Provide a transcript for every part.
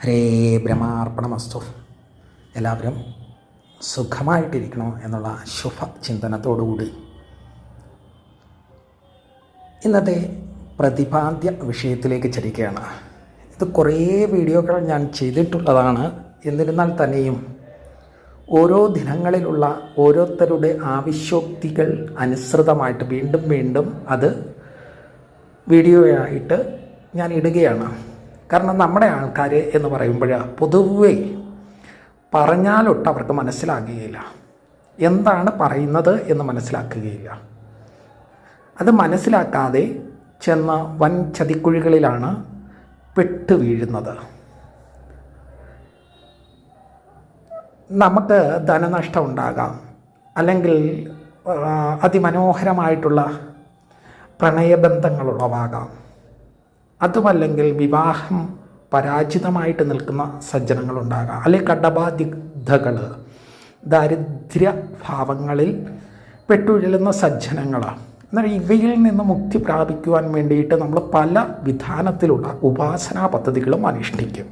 ഹരേ ബ്രഹ്മാർപ്പണമസ്തു. എല്ലാവരും സുഖമായിട്ടിരിക്കണോ എന്നുള്ള ശുഭ ചിന്തനത്തോടുകൂടി ഇന്നത്തെ പ്രതിപാദ്യ വിഷയത്തിലേക്ക് ചരിക്കുകയാണ്. ഇത് കുറേ വീഡിയോകൾ ഞാൻ ചെയ്തിട്ടുള്ളതാണ്. എന്നിരുന്നാൽ തന്നെയും ഓരോ ദിനങ്ങളിലുള്ള ഓരോരുത്തരുടെ ആവശ്യോക്തികൾ അനുസൃതമായിട്ട് വീണ്ടും വീണ്ടും അത് വീഡിയോയായിട്ട് ഞാൻ ഇടുകയാണ്. കാരണം നമ്മുടെ ആൾക്കാർ എന്ന് പറയുമ്പോൾ പൊതുവെ പറഞ്ഞാലൊട്ട് അവർക്ക് മനസ്സിലാകുകയില്ല. എന്താണ് പറയുന്നത് എന്ന് മനസ്സിലാക്കുകയില്ല. അത് മനസ്സിലാക്കാതെ ചെന്ന വൻ ചതിക്കുഴികളിലാണ് പെട്ടു വീഴുന്നത്. നമുക്ക് ധനനഷ്ടം ഉണ്ടാകാം. അല്ലെങ്കിൽ അതിമനോഹരമായിട്ടുള്ള പ്രണയബന്ധങ്ങളുളവാകാം അതുമല്ലെങ്കിൽ വിവാഹം പരാജിതമായിട്ട് നിൽക്കുന്ന സജ്ജനങ്ങളുണ്ടാകാം. അല്ലെങ്കിൽ കടബാധ്യതകൾ ദാരിദ്ര്യ ഭാവങ്ങളിൽ പെട്ടുഴലുന്ന സജ്ജനങ്ങളാണ് എന്നാൽ ഇവയിൽ നിന്ന് മുക്തി പ്രാപിക്കുവാൻ വേണ്ടിയിട്ട് നമ്മൾ പല വിധാനത്തിലുള്ള ഉപാസനാ പദ്ധതികളും അനുഷ്ഠിക്കും.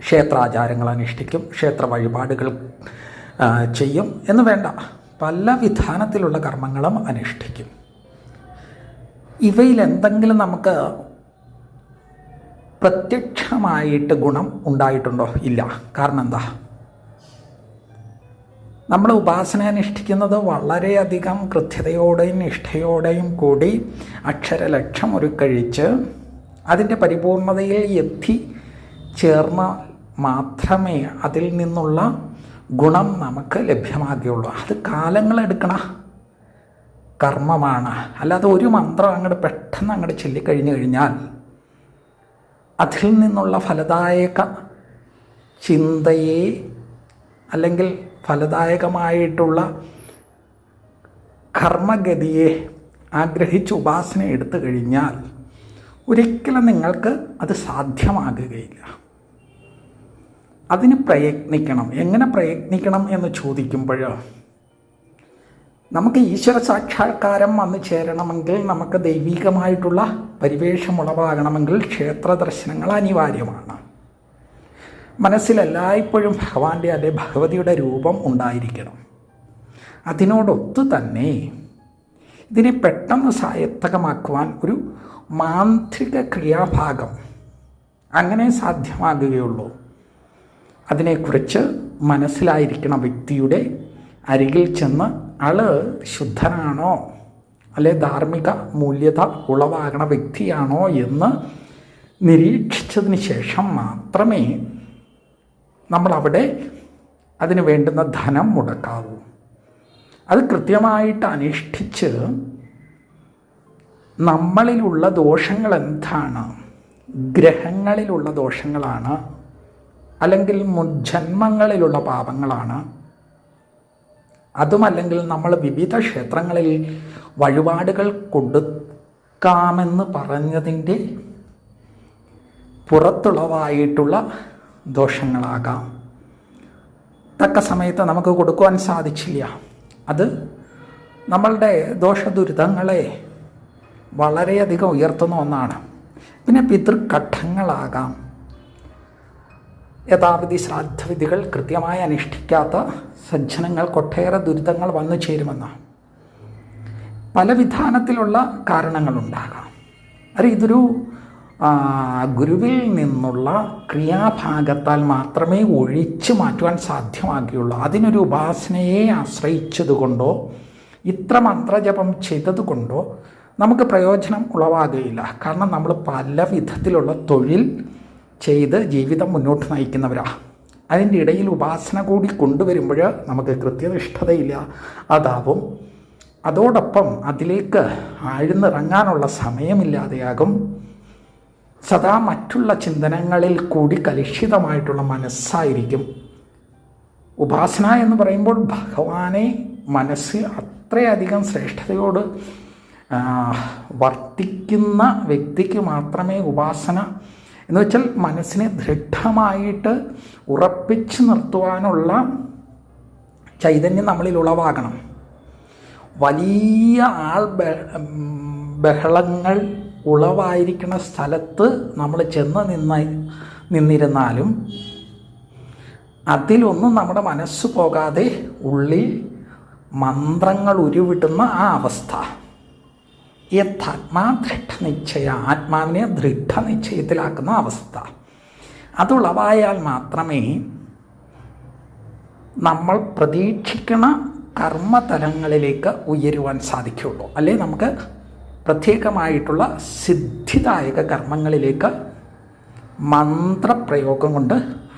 ക്ഷേത്രാചാരങ്ങൾ അനുഷ്ഠിക്കും ക്ഷേത്ര വഴിപാടുകൾ ചെയ്യും എന്ന് വേണ്ട. പല വിധാനത്തിലുള്ള കർമ്മങ്ങളും അനുഷ്ഠിക്കും. ഇവയിൽ എന്തെങ്കിലും നമുക്ക് പ്രത്യക്ഷമായിട്ട് ഗുണം ഉണ്ടായിട്ടുണ്ടോ? ഇല്ല. കാരണം എന്താ? നമ്മൾ ഉപാസന അനുഷ്ഠിക്കുന്നത് വളരെയധികം കൃത്യതയോടെയും നിഷ്ഠയോടെയും കൂടി അക്ഷരലക്ഷം ഒരു കഴിച്ച് അതിന്റെ പരിപൂർണതയിൽ എത്തി ചേർന്ന മാത്രമേ അതിൽ നിന്നുള്ള ഗുണം നമുക്ക് ലഭ്യമാകുകയുള്ളൂ. അത് കാലങ്ങളെടുക്കണ കർമ്മമാണ്. അല്ലാതെ ഒരു മന്ത്രം അങ്ങോട്ട് പെട്ടെന്ന് അങ്ങോട്ട് ചൊല്ലിക്കഴിഞ്ഞു കഴിഞ്ഞാൽ അതിൽ നിന്നുള്ള ഫലദായക ചിന്തയെ അല്ലെങ്കിൽ ഫലദായകമായിട്ടുള്ള കർമ്മഗതിയെ ആഗ്രഹിച്ച് ഉപാസന എടുത്തു കഴിഞ്ഞാൽ ഒരിക്കലും നിങ്ങൾക്ക് അത് സാധ്യമാകുകയില്ല. അതിന് പ്രയത്നിക്കണം. എങ്ങനെ പ്രയത്നിക്കണം എന്ന് ചോദിക്കുമ്പോൾ നമുക്ക് ഈശ്വര സാക്ഷാത്കാരം വന്നു ചേരണമെങ്കിൽ നമുക്ക് ദൈവികമായിട്ടുള്ള പരിവേഷം ഉളവാകണമെങ്കിൽ ക്ഷേത്ര ദർശനങ്ങൾ അനിവാര്യമാണ്. മനസ്സിൽ എല്ലായ്പ്പോഴും ഭഗവാന്റെ അല്ലെ ഭഗവതിയുടെ രൂപം ഉണ്ടായിരിക്കണം. അതിനോടൊത്തു തന്നെ ഇതിനെ പെട്ടെന്ന് സായത്തകമാക്കുവാൻ ഒരു മാന്ത്രിക ക്രിയാഭാഗം അങ്ങനെ സാധ്യമാകുകയുള്ളൂ. അതിനെക്കുറിച്ച് മനസ്സിലായിരിക്കണം വ്യക്തിയുടെ അരികിൽ ചെന്ന് ആൾ ശുദ്ധനാണോ അല്ലെ ധാർമ്മിക മൂല്യത ഉളവാകണ വ്യക്തിയാണോ എന്ന് നിരീക്ഷിച്ചതിന് ശേഷം മാത്രമേ നമ്മൾ അവിടെ അതിന് വേണ്ടുന്ന ധനം മുടക്കാവൂ. അത് കൃത്യമായിട്ട് അനുഷ്ഠിച്ച് നമ്മളിലുള്ള ദോഷങ്ങൾ എന്താണ്? ഗ്രഹങ്ങളിലുള്ള ദോഷങ്ങളാണ്. അല്ലെങ്കിൽ മുജന്മങ്ങളിലുള്ള പാപങ്ങളാണ്. അതുമല്ലെങ്കിൽ നമ്മൾ വിവിധ ക്ഷേത്രങ്ങളിൽ വഴിപാടുകൾ കൊടുക്കാമെന്ന് പറഞ്ഞതിന്റെ പുറത്തുളവായിട്ടുള്ള ദോഷങ്ങളാകാം. തക്ക സമയത്ത് നമുക്ക് കൊടുക്കുവാൻ സാധിച്ചില്ല. അത് നമ്മളുടെ ദോഷദുരിതങ്ങളെ വളരെയധികം ഉയർത്തുന്ന ഒന്നാണ്. പിന്നെ പിതൃഘട്ടങ്ങളാകാം. യഥാവിധി ശ്രാദ്ധവിധികൾ കൃത്യമായി അനുഷ്ഠിക്കാത്ത സജ്ജനങ്ങൾക്കൊട്ടേറെ ദുരിതങ്ങൾ വന്നു ചേരുമെന്ന് പല വിധാനത്തിലുള്ള കാരണങ്ങളുണ്ടാകാം. അത് ഇതൊരു ഗുരുവിൽ നിന്നുള്ള ക്രിയാഭാഗത്താൽ മാത്രമേ ഒഴിച്ചു മാറ്റുവാൻ സാധ്യമാകുകയുള്ളൂ. അതിനൊരു ഉപാസനയെ ആശ്രയിച്ചതുകൊണ്ടോ ഇത്ര മന്ത്രജപം ചെയ്തതുകൊണ്ടോ നമുക്ക് പ്രയോജനം ഉളവാകുകയില്ല. കാരണം നമ്മൾ പല വിധത്തിലുള്ള തൊഴിൽ ചെയ്ത് ജീവിതം മുന്നോട്ട് നയിക്കുന്നവരാ. അതിന്റെ ഇടയിൽ ഉപാസന കൂടി കൊണ്ടുവരുമ്പോൾ നമുക്ക് കൃത്യനിഷ്ഠതയില്ല. അതാവും. അതോടൊപ്പം അതിലേക്ക് ആഴ്ന്നിറങ്ങാനുള്ള സമയമില്ലാതെയാകും. സദാ മറ്റുള്ള ചിന്തനങ്ങളിൽ കൂടി കലുഷിതമായിട്ടുള്ള മനസ്സായിരിക്കും. ഉപാസന എന്ന് പറയുമ്പോൾ ഭഗവാനെ മനസ്സ് അത്രയധികം ശ്രേഷ്ഠതയോട് വർത്തിക്കുന്ന വ്യക്തിക്ക് മാത്രമേ ഉപാസന എന്ന് വെച്ചാൽ മനസ്സിനെ ദൃഢമായിട്ട് ഉറപ്പിച്ച് നിർത്തുവാനുള്ള ചൈതന്യം നമ്മളിൽ ഉളവാകണം. വലിയ ആൾ ബഹളങ്ങൾ ഉളവായിരിക്കുന്ന സ്ഥലത്ത് നമ്മൾ ചെന്ന് നിന്ന നിന്നിരുന്നാലും അതിലൊന്നും നമ്മുടെ മനസ്സ് പോകാതെ ഉള്ളിൽ മന്ത്രങ്ങൾ ഉരുവിടുന്ന ആ അവസ്ഥ. യഥാത്മാ ദൃഢനിശ്ചയ ആത്മാവിനെ ദൃഢനിശ്ചയത്തിലാക്കുന്ന അവസ്ഥ. അതുളവായാൽ മാത്രമേ നമ്മൾ പ്രതീക്ഷിക്കുന്ന കർമ്മതലങ്ങളിലേക്ക് ഉയരുവാൻ സാധിക്കുകയുള്ളൂ. അല്ലെ? നമുക്ക് പ്രത്യേകമായിട്ടുള്ള സിദ്ധിദായക കർമ്മങ്ങളിലേക്ക് മന്ത്രപ്രയോഗം കൊണ്ട്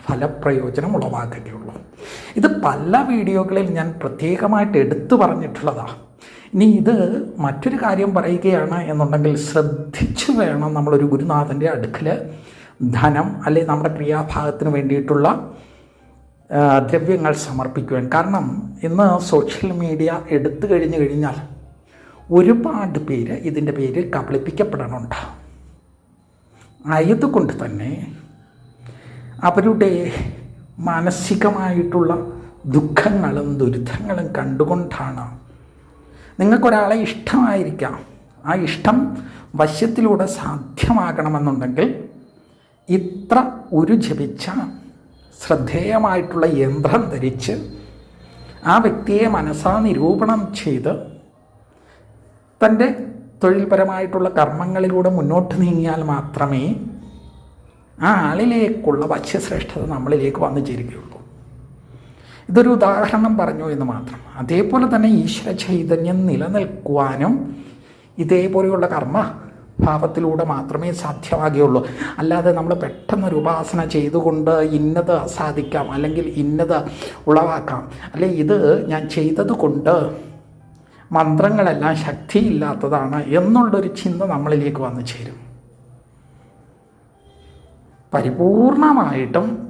ഫലപ്രയോജനം ഉളവാക്കുകയുള്ളൂ. ഇത് പല വീഡിയോകളിൽ ഞാൻ പ്രത്യേകമായിട്ട് എടുത്തു പറഞ്ഞിട്ടുള്ളതാണ് ഇനി ഇത് മറ്റൊരു കാര്യം പറയുകയാണ് എന്നുണ്ടെങ്കിൽ ശ്രദ്ധിച്ചു വേണം നമ്മളൊരു ഗുരുനാഥന്റെ അടുക്കൽ ധനം അല്ലെ നമ്മുടെ ക്രിയാഭാഗത്തിന് വേണ്ടിയിട്ടുള്ള ദ്രവ്യങ്ങൾ സമർപ്പിക്കുവാൻ. കാരണം ഇന്ന് സോഷ്യൽ മീഡിയ എടുത്തു കഴിഞ്ഞു കഴിഞ്ഞാൽ ഒരുപാട് പേര് ഇതിന്റെ പേരിൽ കബളിപ്പിക്കപ്പെടാനുണ്ട് ആയതുകൊണ്ട് തന്നെ അവരുടെ മാനസികമായിട്ടുള്ള ദുഃഖങ്ങളും ദുരിതങ്ങളും കണ്ടുകൊണ്ടാണ് നിങ്ങൾക്കൊരാളെ ഇഷ്ടമായിരിക്കാം. ആ ഇഷ്ടം വശ്യത്തിലൂടെ സാധ്യമാകണമെന്നുണ്ടെങ്കിൽ ഇത്ര ഒരു ജപിച്ച ശ്രദ്ധേയമായിട്ടുള്ള യന്ത്രം ധരിച്ച് ആ വ്യക്തിയെ മനസ്സാ നിരൂപണം ചെയ്ത് തന്റെ തൊഴിൽപരമായിട്ടുള്ള കർമ്മങ്ങളിലൂടെ മുന്നോട്ട് നീങ്ങിയാൽ മാത്രമേ ആ ആളിലേക്കുള്ള ഭക്ഷ്യശ്രേഷ്ഠത നമ്മളിലേക്ക് വന്നു ചേരുകയുള്ളൂ. ഇതൊരു ഉദാഹരണം പറഞ്ഞു എന്ന് മാത്രം. അതേപോലെ തന്നെ ഈശ്വര ചൈതന്യം നിലനിൽക്കുവാനും ഇതേപോലെയുള്ള കർമ്മ ഭാവത്തിലൂടെ മാത്രമേ സാധ്യമാകുകയുള്ളൂ. അല്ലാതെ നമ്മൾ പെട്ടെന്നൊരു ഉപാസന ചെയ്തുകൊണ്ട് ഇന്നത് സാധിക്കാം അല്ലെങ്കിൽ ഇന്നത് ഉളവാക്കാം. അല്ലെ ഇത് ഞാൻ ചെയ്തത് കൊണ്ട് മന്ത്രങ്ങളെല്ലാം ശക്തിയില്ലാത്തതാണ് എന്നുള്ളൊരു ചിന്ത നമ്മളിലേക്ക് വന്നു ചേരും. പരിപൂർണമായിട്ടും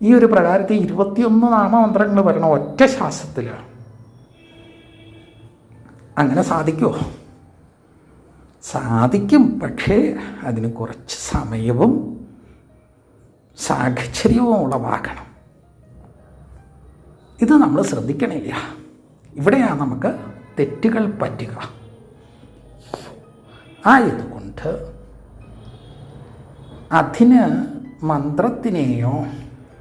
ഈ ഒരു പ്രകാരത്തെ ഇരുപത്തിയൊന്ന് നാമമന്ത്രങ്ങൾ വരണം ഒറ്റ ശ്വാസത്തിൽ അങ്ങനെ സാധിക്കുമോ സാധിക്കും പക്ഷേ അതിന് കുറച്ച് സമയവും സാഹചര്യവും ഉളവാക്കണം ഇത് നമ്മൾ ശ്രദ്ധിക്കണില്ല. ഇവിടെയാണ് നമുക്ക് തെറ്റുകൾ പറ്റുക. ആയതുകൊണ്ട് അതിന് മന്ത്രത്തിനെയോ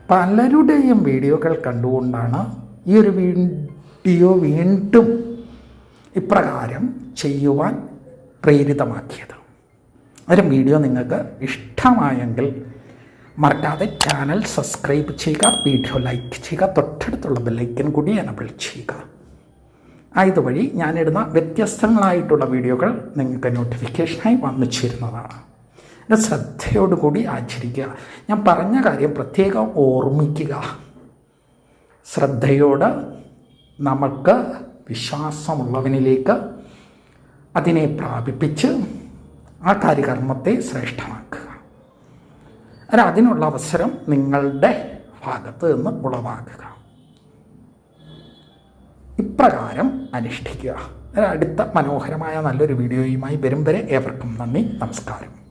പലരുടെയും വീഡിയോകൾ കണ്ടുകൊണ്ടാണ് ഈ ഒരു വീഡിയോ വീണ്ടും ഇപ്രകാരം ചെയ്യുവാൻ പ്രേരിതമാക്കിയത്. ഒരു വീഡിയോ നിങ്ങൾക്ക് ഇഷ്ടമായെങ്കിൽ മറക്കാതെ ചാനൽ സബ്സ്ക്രൈബ് ചെയ്യുക വീഡിയോ ലൈക്ക് ചെയ്യുക തൊട്ടടുത്തുള്ള ബെല്ലൈക്കൻ കൂടി എനബിൾ ചെയ്യുക. ആയതുവഴി ഞാനിടുന്ന വ്യത്യസ്തങ്ങളായിട്ടുള്ള വീഡിയോകൾ നിങ്ങൾക്ക് നോട്ടിഫിക്കേഷനായി വന്നു ചേരുന്നതാണ്. ശ്രദ്ധയോടുകൂടി ആചരിക്കുക. ഞാൻ പറഞ്ഞ കാര്യം പ്രത്യേകം ഓർമ്മിക്കുക. ശ്രദ്ധയോട് നമുക്ക് വിശ്വാസമുള്ളവനിലേക്ക് അതിനെ പ്രാപിപ്പിച്ച് ആ കാര്യകർമ്മത്തെ ശ്രേഷ്ഠമാക്കുക. അല്ല അതിനുള്ള അവസരം നിങ്ങളുടെ ഭാഗത്ത് നിന്ന് ഉളവാക്കുക. ഇപ്രകാരം അനുഷ്ഠിക്കുക. അടുത്ത മനോഹരമായ നല്ലൊരു വീഡിയോയുമായി വരും വരെ ഏവർക്കും നന്ദി നമസ്കാരം.